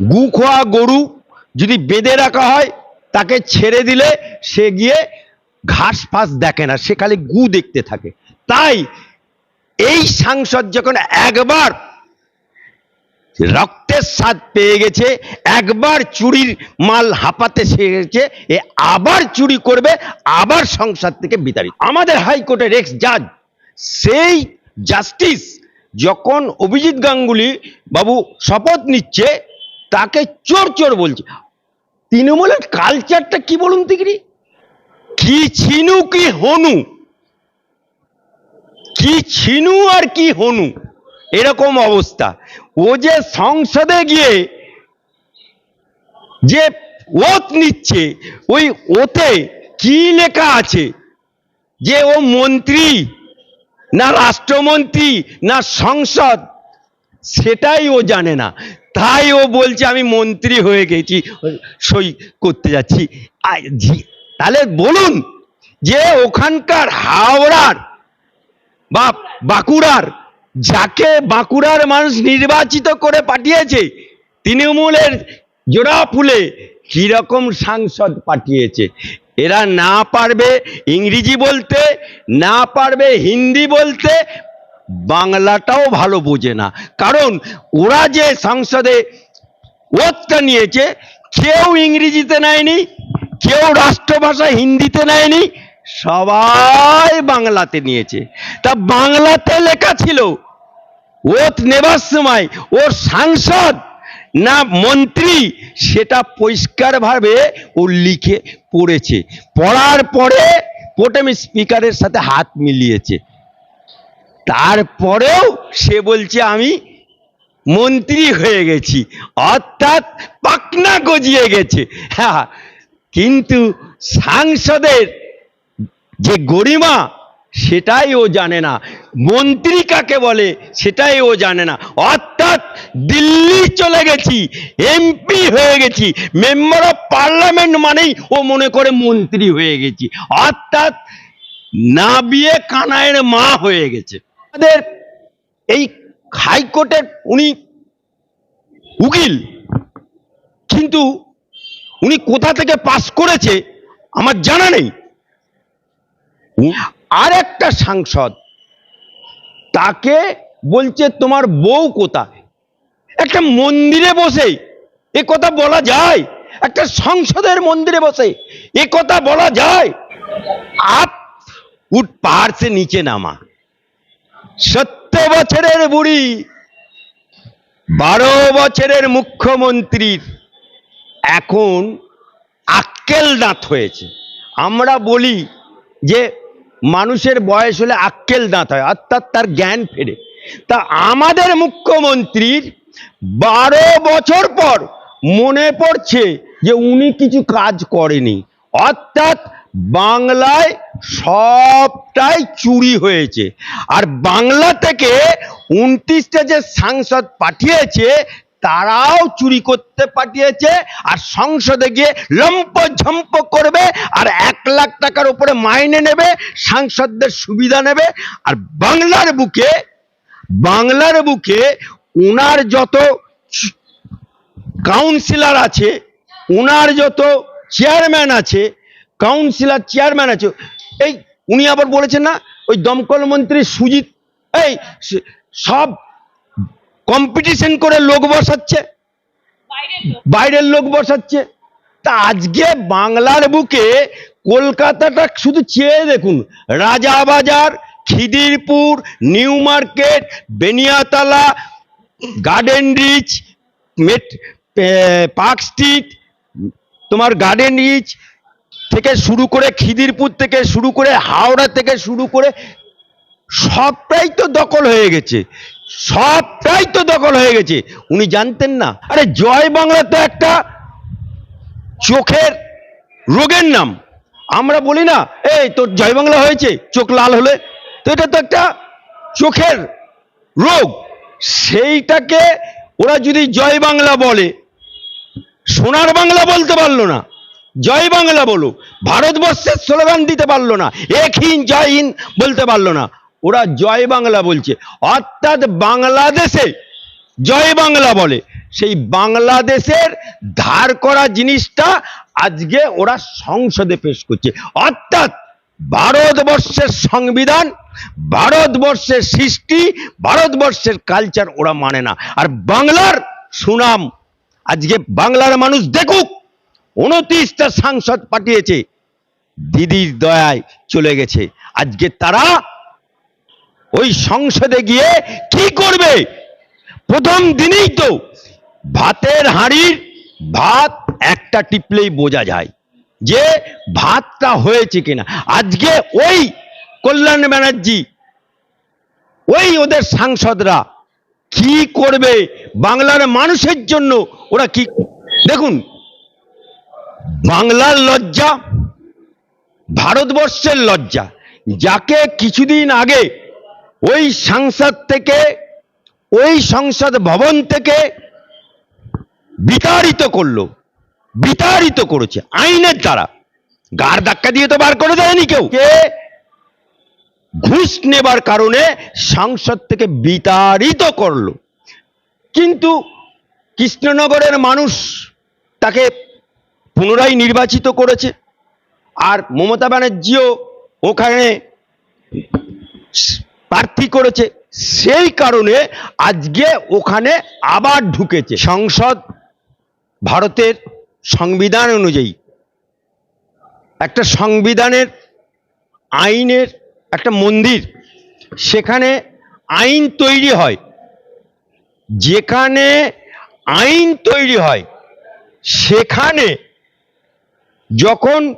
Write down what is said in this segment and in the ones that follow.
গু খোয়া গরু যদি বেঁধে রাখা হয়, তাকে ছেড়ে দিলে সে গিয়ে ঘাস ফাস দেখে না, সে খালি গু দেখতে থাকে। তাই এই সাংসদ যখন একবার রক্তের স্বাদ পেয়ে গেছে, একবার চুরির মাল হাঁপাতে শিখেছে, এ আবার চুরি করবে, আবার সংসার থেকে বিতাড়িত। আমাদের হাইকোর্টের এক্স জাজ সেই জাস্টিস যখন অভিজিৎ গাঙ্গুলি বাবু শপথ নিচ্ছে তাকে চোর চোর বলছে। তৃণমূলের কালচারটা কি বলুন তিগরি? কি ছিনু কি হনু? কি ছিনু আর কি হনু? এরকম অবস্থা। ও যে সংসদে গিয়ে যে ওত নিচ্ছে, ওই ওতে কি লেখা আছে? যে ও মন্ত্রী না রাষ্ট্রমন্ত্রী না সংসদ, সেটাই ও জানে না। তাই ও বলছে, আমি মন্ত্রী হয়ে গেছি, সই করতে যাচ্ছি। তাহলে বলুন যে ওখানকার হাওড়ার বা বাঁকুড়ার, যাকে বাঁকুড়ার মানুষ নির্বাচিত করে পাঠিয়েছে, তৃণমূলের জোড়া ফুলে কীরকম সাংসদ পাঠিয়েছে, এরা না পারবে ইংরেজি বলতে, না পারবে হিন্দি বলতে বাংলাটাও ভালো বোঝে না। কারণ ওরা যে সংসদে ওতটা নিয়েছে, কেউ ইংরেজিতে নেয়নি, কেউ রাষ্ট্রভাষা হিন্দিতে নেয়নি, সবাই বাংলাতে নিয়েছে। তা বাংলাতে লেখা ছিল ওত নেবার সময় ওর সাংসদ না মন্ত্রী সেটা পরিষ্কারভাবে ও লিখে পড়েছে। পড়ার পরে প্রোটেম স্পিকারের সাথে হাত মিলিয়েছে। তারপরেও সে বলছে, আমি মন্ত্রী হয়ে গেছি, অর্থাৎ পাকনা গজিয়ে গেছে। হ্যাঁ কিন্তু সাংসদের যে গরিমা, সেটাই ও জানে না। মন্ত্রী কাকে বলে, সেটাই ও জানে না। অর্থাৎ দিল্লি চলে গেছি এমপি হয়ে গেছি মেম্বার অফ পার্লামেন্ট মানেই ও মনে করে মন্ত্রী হয়ে গেছি। অর্থাৎ না বিয়ে কানায়ের মা হয়ে গেছে। আমাদের এই হাইকোর্টের উনি উকিল। কিন্তু উনি কোথা থেকে পাস করেছে আমার জানা নেই। আর একটা সাংসদ তাকে বলছে, তোমার বউ কোথায়? একটা মন্দিরে বসে এ কথা বলা যায়। একটা সংসদের মন্দিরে বসে এ কথা বলা যায়। আপ উঠ পাহাড় সে নিচে নামা। সত্তর বছরের বুড়ি, বারো বছরের মুখ্যমন্ত্রীর এখন আক্কেল দাঁত হয়েছে। আমরা বলি যে মানুষের বয়স হলে আক্কেল দাঁত হয়, অর্থাৎ তার জ্ঞান ফেরে। তা আমাদের মুখ্যমন্ত্রীর বারো বছর পর মনে পড়ছে যে উনি কিছু কাজ করেনি, অর্থাৎ বাংলায় সবটাই চুরি হয়েছে। আর বাংলা থেকে উনত্রিশটা যে সাংসদ পাঠিয়েছে, তারাও চুরি করতে পাঠিয়েছে, আর সংসদে গিয়ে লম্প ঝম্প করবে, আর এক লাখ টাকার উপরে মাইনে নেবে, সাংসদদের সুবিধা নেবে। আর বাংলার বুকে বাংলার বুকে ওনার যত কাউন্সিলর আছে ওনার যত চেয়ারম্যান আছে কাউন্সিলর চেয়ারম্যান আছে। এই উনি আবার বলেছেন না ওই দমকল মন্ত্রী সুজিত এই সব কম্পিটিশন করে লোক বসাচ্ছে। বাইরের লোক। বসাচ্ছে। তা আজকে বাংলার বুকে কলকাতাটা শুধু চেয়ে দেখুন Rajabazar Khidirpur New Market Beniatala Garden Reach মেট পার্ক স্ট্রিট তোমার গার্ডেন রিচ থেকে শুরু করে খিদিরপুর থেকে শুরু করে হাওড়া থেকে শুরু করে সবটাই তো দখল হয়ে গেছে। সবটাই তো দখল হয়ে গেছে। উনি জানতেন না। আরে জয় বাংলা তো একটা চোখের রোগের নাম। আমরা বলি না, এই, তোর জয় বাংলা হয়েছে, চোখ লাল হলে। তো এটা তো একটা চোখের রোগ। সেইটাকে ওরা যদি জয় বাংলা বলে, সোনার বাংলা বলতে পারল না। জয় বাংলা বলো ভারতবর্ষের স্লোগান দিতে পারল না। এক হিন জয় হিন বলতে পারল না। ওরা জয় বাংলা বলছে। অর্থাৎ বাংলাদেশে জয় বাংলা বলে। সেই বাংলাদেশের ধার করা জিনিসটা আজকে ওরা সংসদে পেশ করছে। অর্থাৎ ভারতবর্ষের সংবিধান, ভারতবর্ষের সৃষ্টি, ভারতবর্ষের কালচার ওরা মানে না। আর বাংলার সুনাম, আজকে বাংলার মানুষ দেখুক। উনত্রিশটা সাংসদ পাঠিয়েছে। দিদির দয়ায় চলে গেছে। আজকে তারা ওই সংসদে গিয়ে কি করবে? প্রথম দিনেই তো ভাতের হাঁড়ির ভাত একটা টিপলেই বোঝা যায় যে ভাতটা হয়েছে কিনা। আজকে ওই কল্যাণ ব্যানার্জি, ওই ওদের সাংসদরা কি করবে? বাংলার মানুষের জন্য ওরা কি দেখুন বাংলার লজ্জা, ভারতবর্ষের লজ্জা। যাকে কিছুদিন আগে ওই সংসদ থেকে, ওই সংসদ ভবন থেকে বিতাড়িত করল, বিতাড়িত করেছে আইনের দ্বারা। গার ধাক্কা দিয়ে তো বার করে দেয়নি কেউ। কে? ঘুষ নেবার কারণে সংসদ থেকে বিতাড়িত করল। কিন্তু কৃষ্ণনগরের মানুষ তাকে পুনরায় নির্বাচিত করেছে। আর মমতা ব্যানার্জিও ওখানে প্রার্থী করেছে। সেই কারণে আজকে ওখানে আবার ঢুকেছে সংসদ ভারতের সংবিধান অনুযায়ী। একটা সংবিধানের আইনের একটা মন্দির। সেখানে আইন তৈরি হয়। যেখানে আইন তৈরি হয়, সেখানে যখন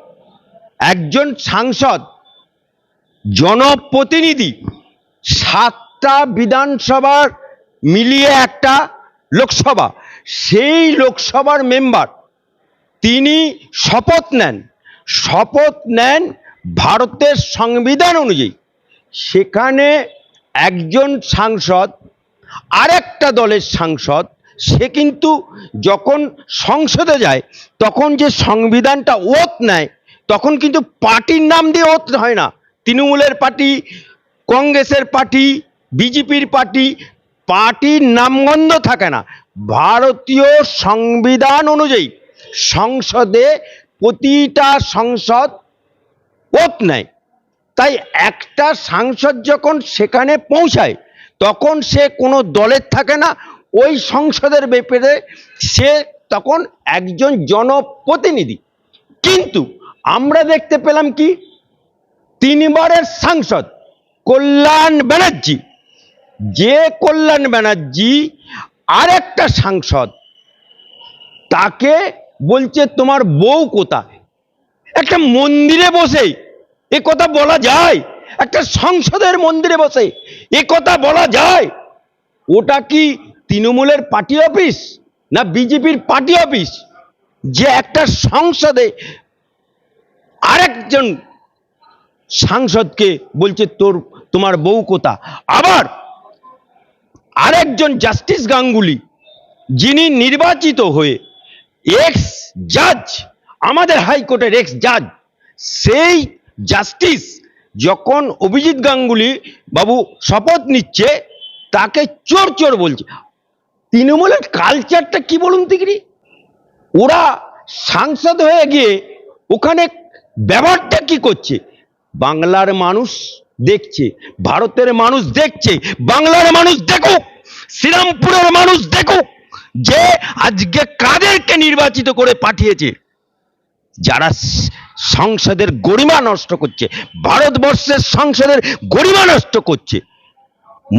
একজন সাংসদ, জনপ্রতিনিধি সাতটা বিধানসভার মিলিয়ে একটা লোকসভা, সেই লোকসভার মেম্বার তিনি শপথ নেন। শপথ নেন ভারতের সংবিধান অনুযায়ী। সেখানে একজন সাংসদ, আরেকটা দলের সাংসদ সে কিন্তু যখন সংসদে যায়, তখন যে সংবিধানটা ওত নেয়, তখন কিন্তু পার্টির নাম দিয়ে ওত হয় না। তৃণমূলের পার্টি, কংগ্রেসের পার্টি, বিজেপির পার্টি, পার্টির নামগন্ধ থাকে না। ভারতীয় সংবিধান অনুযায়ী সংসদে প্রতিটা সংসদ ওত নেয়। তাই একটা সাংসদ যখন সেখানে পৌঁছায়, তখন সে কোনো দলের থাকে না ওই সংসদের ব্যাপারে সে তখন একজন জনপ্রতিনিধি। কিন্তু আমরা দেখতে পেলাম কি? তিনবারের সাংসদ কল্যাণ ব্যানার্জি। যে কল্যাণ ব্যানার্জি আরেকটা সাংসদ, তাকে বলছে, তোমার বউ কোথায়? একটা মন্দিরে বসে এ কথা বলা যায়। একটা সংসদের মন্দিরে বসে এ কথা বলা যায়। ওটা কি তৃণমূলের পার্টি অফিস না বিজেপির পার্টি অফিস? যে একটা সংসদে আরেকজন সাংসদকে বলছে, তোর, তোমার বউ কোথা? আবার আরেকজন জাস্টিস গাঙ্গুলি, যিনি নির্বাচিত হয়ে এক্স জাজ আমাদের হাইকোর্টের এক্স জাজ সেই জাস্টিস যখন অভিজিৎ গাঙ্গুলি বাবু শপথ নিচ্ছে, তাকে চোর চোর বলছে। তৃণমূলের কালচারটা কি বলুন তিগরি? ওরা সাংসদ হয়ে গিয়ে ওখানে ব্যবহারটা কি করছে? বাংলার মানুষ দেখছে, ভারতের মানুষ দেখছে, বাংলার মানুষ দেখুক, শ্রীরামপুরের মানুষ দেখুক যে আজকে কাদেরকে নির্বাচিত করে পাঠিয়েছে। যারা সংসদের গরিমা নষ্ট করছে, ভারতবর্ষের সংসদের গরিমা নষ্ট করছে।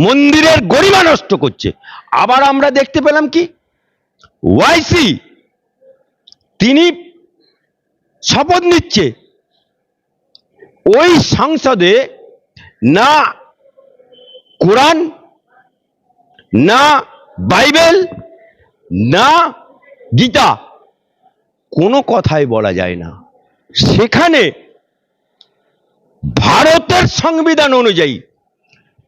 মন্দিরের গরিমা নষ্ট করছে। আবার আমরা দেখতে পেলাম কি? ওয়াইসি তিনি শপথ নিচ্ছে। ওই সংসদে না কোরআন, না বাইবেল, না গীতা, কোনো কথাই বলা যায় না। সেখানে ভারতের সংবিধান অনুযায়ী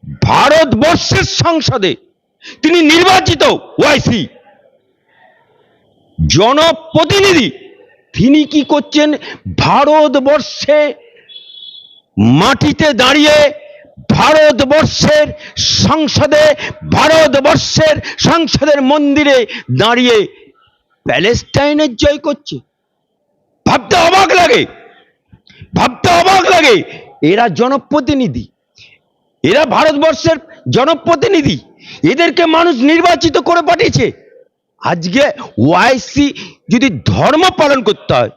ভারতবর্ষের সংসদে তিনি নির্বাচিত ওয়াইসি। জনপ্রতিনিধি, তিনি কি করছেন? ভারতবর্ষে মাটিতে দাঁড়িয়ে ভারতবর্ষের সংসদে, ভারতবর্ষের সংসদের মন্দিরে দাঁড়িয়ে প্যালেস্টাইনের জয় করছে। ভাবতে অবাক লাগে, ভাবতে অবাক লাগে, এরা জনপ্রতিনিধি। এরা ভারতবর্ষের জনপ্রতিনিধি। এদেরকে মানুষ নির্বাচিত করে পাঠিয়েছে। আজকে ওয়াইসি যদি ধর্ম পালন করতে হয়,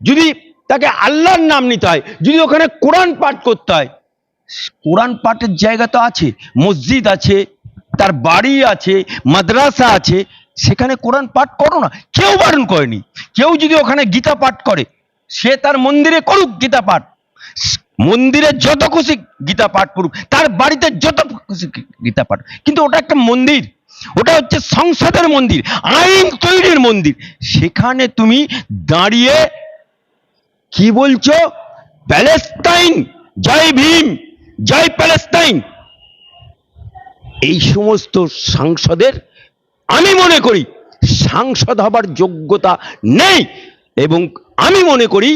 যদি তাকে আল্লাহর নাম নিতে হয়, যদি ওখানে কোরআন পাঠ করতে হয়, কোরআন পাঠের জায়গা তো আছে, মসজিদ আছে, তার বাড়ি আছে, মাদ্রাসা আছে, সেখানে কোরআন পাঠ করো না। কেউ বারণ করেনি। কেউ যদি ওখানে গীতা পাঠ করে, সে তার মন্দিরে করুক গীতা পাঠ। মন্দিরে যত খুশি গীতা পাঠ করুক, তার বাড়িতে যত খুশি গীতা পাঠ কিন্তু ওটা একটা মন্দির, ওটা হচ্ছে সংসদের মন্দির, আইন তৈরির মন্দির। সেখানে তুমি দাঁড়িয়ে কি বলছো? Palestine, Jai Bhim, Jai Palestine. এই সমস্ত সাংসদের আমি মনে করি সাংসদ হবার যোগ্যতা নেই। এবং আমি মনে করি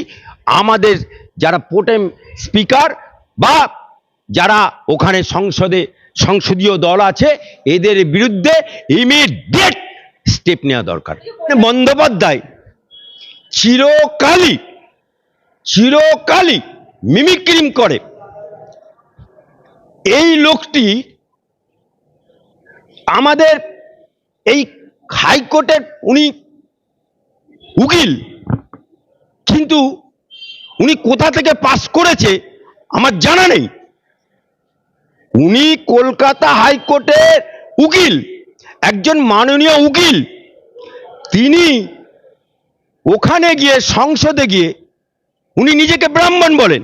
আমাদের যারা পোটেম স্পিকার বা যারা ওখানে সংসদে, সংসদীয় দল আছে, এদের বিরুদ্ধে ইমিডিয়েট স্টেপ নেওয়া দরকার। বন্দ্যোপাধ্যায় চিরকালই চিরকালই মিমিক্রিম করে। এই লোকটি আমাদের এই হাইকোর্টের উনি উকিল। কিন্তু উনি কোথা থেকে পাস করেছে আমার জানা নেই। উনি কলকাতা হাইকোর্টের উকিল, একজন মাননীয় উকিল। তিনি ওখানে গিয়ে, সংসদে গিয়ে উনি নিজেকে ব্রাহ্মণ বলেন।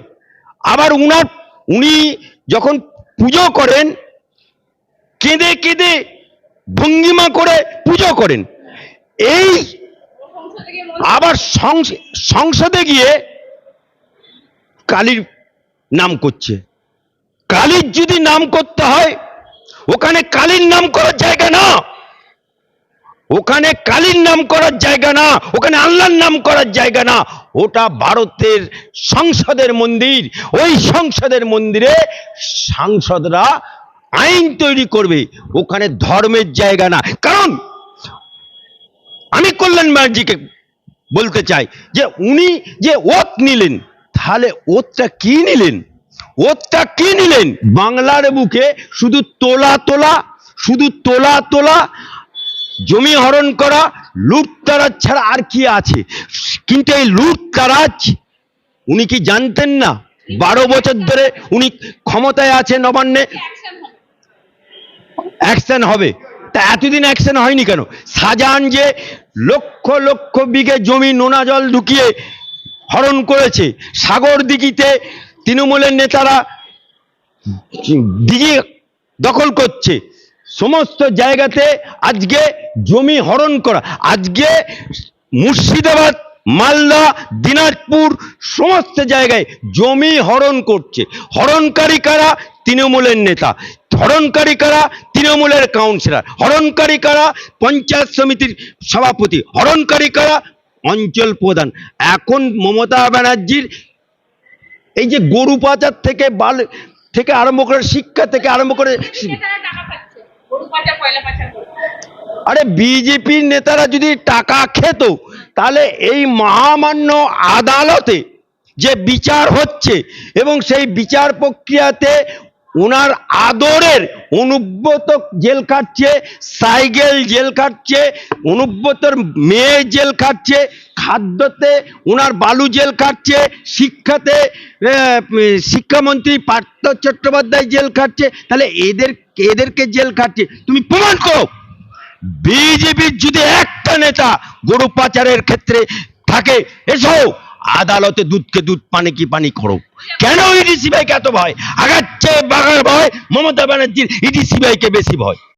আবার উনার, উনি যখন পুজো করেন, কেঁদে কেঁদে ভঙ্গিমা করে পুজো করেন। এই আবার সংস- সংসদে গিয়ে কালীর নাম করছে। কালীর যদি নাম করতে হয়, ওখানে কালীর নাম করার জায়গা না। ওখানে কালীর নাম করার জায়গা না, ওখানে আল্লাহর নাম করার জায়গা না। ওটা ভারতের সংসদের মন্দির। ওই সংসদের মন্দিরে সাংসদরা আইন তৈরি করবে। ওখানে ধর্মের জায়গা না। কারণ, আমি কল্যাণ ব্যানার্জিকে বলতে চাই যে উনি যে ওত নিলেন তাহলে ওতটা কি নিলেন? ওতটা কি নিলেন? বাংলার বুকে শুধু তোলা তোলা, শুধু তোলা তোলা, জমি হরণ করা লুটতারাজ ছাড়া আর কি আছে? কিন্তু এই লুটতারাজ উনি কি জানতেন না? বারো বছর ধরে উনি ক্ষমতায় আছে নবান্নে অ্যাকশন হবে। তা এতদিন অ্যাকশন হয়নি কেন? শাহজাহান যে লক্ষ লক্ষ বিঘে জমি নোনা জল ঢুকিয়ে হরণ করেছে। সাগর দিঘিতে তৃণমূলের নেতারা দিঘি দখল করছে। সমস্ত জায়গাতে আজকে জমি হরণ করা। আজকে মুর্শিদাবাদ, মালদা, দিনাজপুর সমস্ত জায়গায় জমি হরণ করছে। হরণকারী কারা? তৃণমূলের নেতা। হরণকারী কারা? তৃণমূলের কাউন্সিলর হরণকারী কারা? পঞ্চায়েত সমিতির সভাপতি। হরণকারী কারা? অঞ্চল প্রধান। এখন মমতা ব্যানার্জির এই যে গরু পাচার থেকে বাল থেকে আরম্ভ করে শিক্ষা থেকে আরম্ভ করে আরে বিজেপির নেতারা যদি টাকা খেত তাহলে এই মহামান্য আদালতে যে বিচার হচ্ছে এবং সেই বিচার প্রক্রিয়াতে ওনার আদরের অনুব্রত জেল খাটছে সাইকেল জেল খাটছে, অনুব্রতর মেয়ে জেল খাটছে, খাদ্যতে ওনার বালু জেল খাটছে, শিক্ষাতে শিক্ষামন্ত্রী পার্থ চট্টোপাধ্যায় জেল খাটছে, তাহলে এদের, এদেরকে জেল খাটছে। তুমি প্রমাণ করো। বিজেপির যদি একটা নেতা গরু পাচারের ক্ষেত্রে থাকে, এসো। আদালতে দুধকে দুধ, পানি কি পানি করো। কেন ইডিসি ভাইকে এত ভয়? আগাচ্ছে বাগার ভয়, মমতা ব্যানার্জির ইডিসি ভাইকে বেশি ভয়।